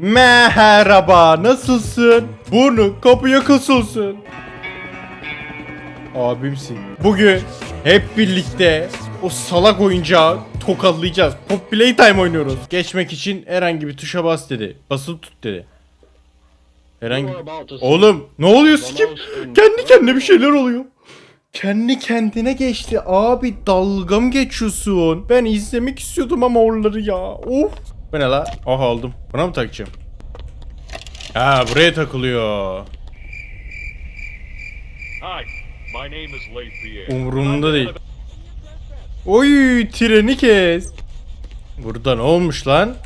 Merhaba, nasılsın? Burnu kapıya kısılsın. Abimsin. Bugün hep birlikte o salak oyuncağı tokatlayacağız. Pop Playtime oynuyoruz. Geçmek için herhangi bir tuşa bas dedi. Basılı tut dedi. Herhangi Oğlum ne oluyor sikim? Kendi kendine bir şeyler oluyor. Kendi kendine geçti abi dalga mı geçiyorsun? Ben izlemek istiyordum ama oraları ya. Of. Bu ne la? Aha aldım. Buna mı takacağım? Ha buraya takılıyor. Umurumda değil. Oy treni kes. Burada ne olmuş lan?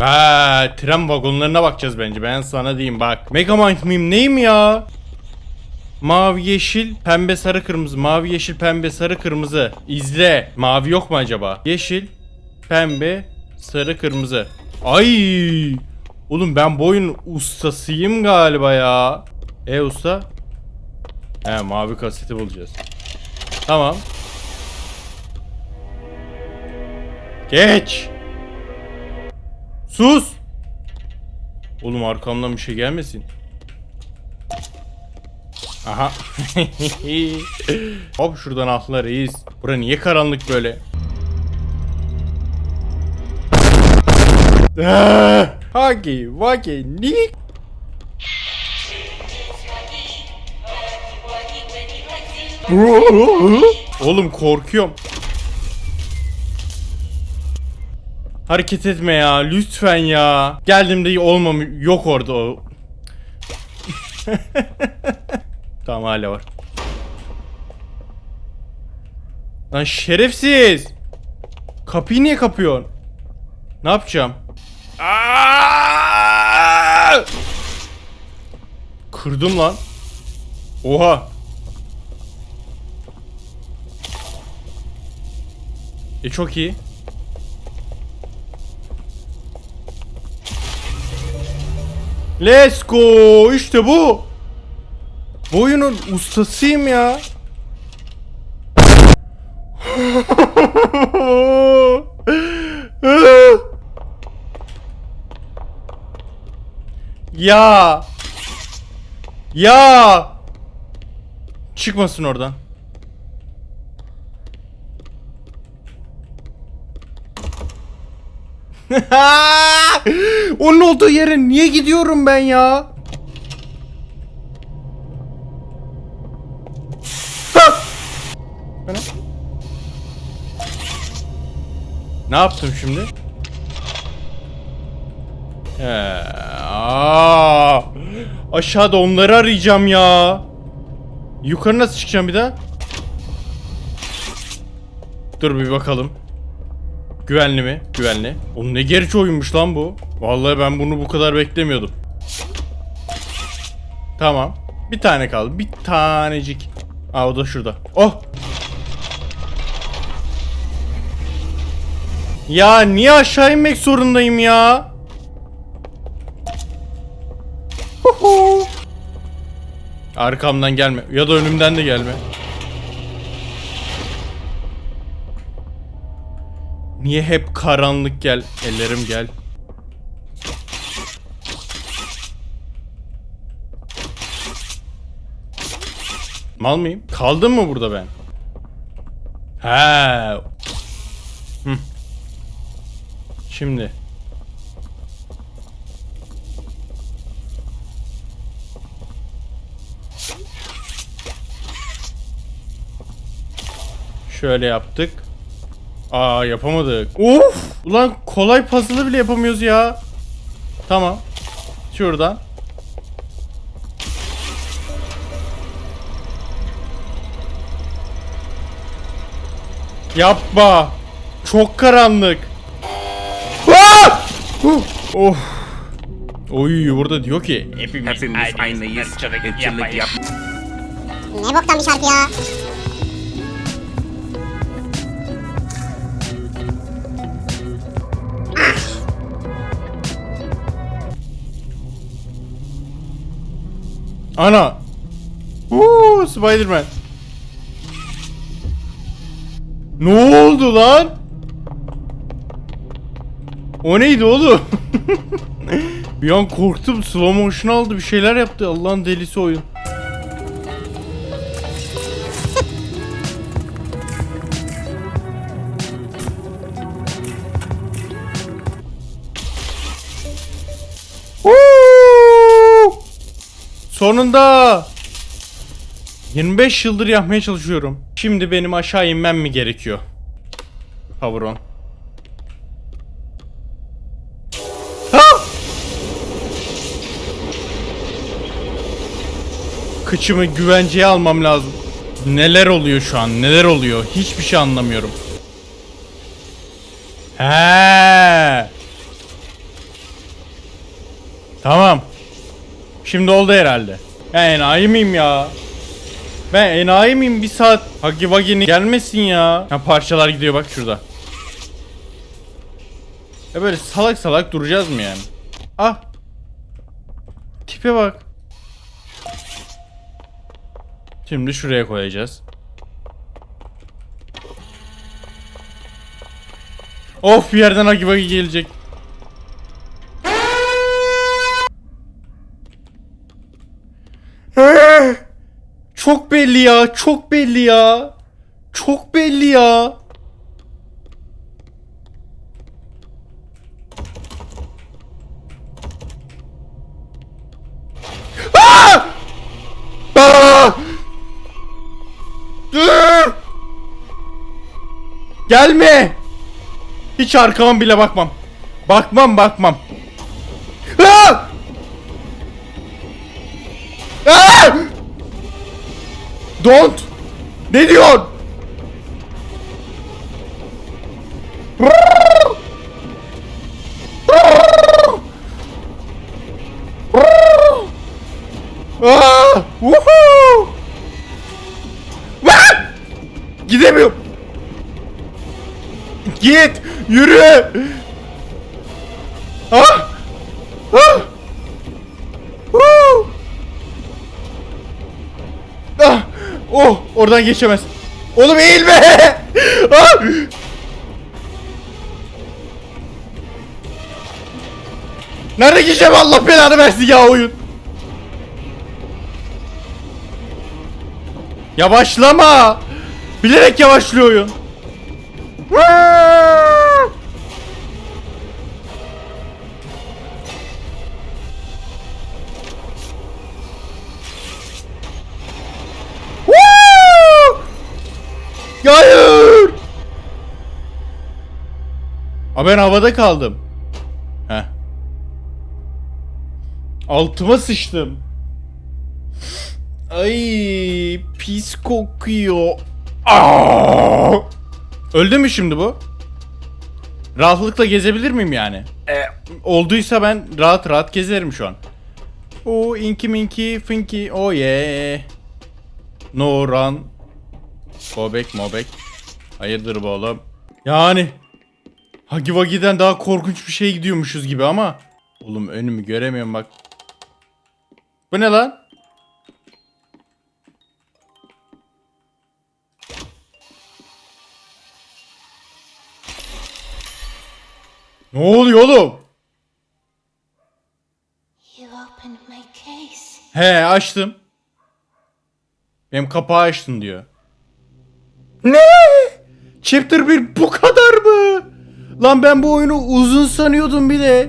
Ha, tren vagonlarına bakacağız bence. Ben sana diyeyim bak. Megamind miyim neyim ya? Mavi yeşil pembe sarı kırmızı. Mavi yeşil pembe sarı kırmızı. İzle. Mavi yok mu acaba? Yeşil pembe sarı kırmızı. Ay! Oğlum ben bu oyun ustasıyım galiba ya. E usta? He mavi kaseti bulacağız. Tamam. Geç! Sus! Oğlum arkamdan bir şey gelmesin Aha. Hop şuradan atla reis. Bura niye karanlık böyle? Ah! Hagi, Wagi, Nick. Oğlum korkuyorum. Hareket etme ya lütfen ya. Geldiğimde olmam yok orada o. Tamam hala var. Lan şerefsiz. Kapıyı niye kapıyorsun? Ne yapacağım? Aa! Kırdım lan. Oha. E çok iyi. Let's go. İşte bu. Bu oyunun ustasıyım ya. ya. Ya. Çıkmasın oradan. Onun olduğu yere niye gidiyorum ben ya? Ne yaptım şimdi? Aa, aşağıda onları arayacağım ya. Yukarı nasıl çıkacağım bir daha? Dur bir bakalım. Güvenli mi? Güvenli. Oğlum ne gerici oyunmuş lan bu. Vallahi ben bunu bu kadar beklemiyordum. Tamam. Bir tane kaldı. Bir tanecik. Aa o da şurada. Oh! Ya niye aşağı inmek zorundayım ya? Arkamdan gelme ya da önümden de gelme. Niye hep karanlık gel? Ellerim gel. Mal mıyım? Kaldım mı burada ben? He. Şimdi. Şöyle yaptık. Aa yapamadık. Of! Ulan kolay puzzle'ı bile yapamıyoruz ya. Tamam. Şuradan. Yapma. Çok karanlık. Ah! Huh! Of. Oy burada diyor ki Hepimiz aynıyız. Irkçılık yap. Ne boktan bir şarkı ya. ana. Uuu Spiderman. Ne oldu lan? O neydi oğlum? bir an korktum. Slow motion aldı. Bir şeyler yaptı. Allah'ın delisi oyun. Sonunda 25 yıldır yapmaya çalışıyorum. Şimdi benim aşağı inmem mi gerekiyor? Power Kıçımı güvenceye almam lazım. Neler oluyor şu an? Neler oluyor? Hiçbir şey anlamıyorum. He. Tamam. Şimdi oldu herhalde. Ben enayi miyim ya? Ben enayi miyim? Bir saat Huggy Wuggy'nin gelmesin ya. Ha parçalar gidiyor bak şurada. Ya böyle salak salak duracağız mı yani? Ah. Tipe bak. Şimdi şuraya koyacağız. Of bir yerden Huggy Wuggy gelecek. Çok belli ya, çok belli ya. Çok belli ya. Gelme! Hiç arkama bile bakmam. Bakmam bakmam. Ah! Ah! Don't! Ne diyorsun? Ah! Woohoo! Gidemiyorum. Git! Yürü! Ah! Ah! Woo! Ah! Oh! Oradan geçemez. Oğlum eğilme! Ah! Nerede geçeceğim Allah belanı versin ya oyun. Yavaşlama. Bilerek yavaşlıyor oyun. Ah! Aa ben havada kaldım. Heh. Altıma sıçtım. Ay pis kokuyor. Aa! Öldü mü şimdi bu? Rahatlıkla gezebilir miyim yani? Äh, Olduysa ben rahat rahat gezerim şu an. O inki minki finki oh yeah. No run. Go back mo back. Hayırdır bu oğlum? Yani. Hagi Wagi'den daha korkunç bir şey gidiyormuşuz gibi ama. Oğlum önümü göremiyorum bak. Bu ne lan? Ne oluyor oğlum? He açtım. Benim kapağı açtın diyor. Ne? Chapter 1 bu kadar mı? Lan ben bu oyunu uzun sanıyordum bir de.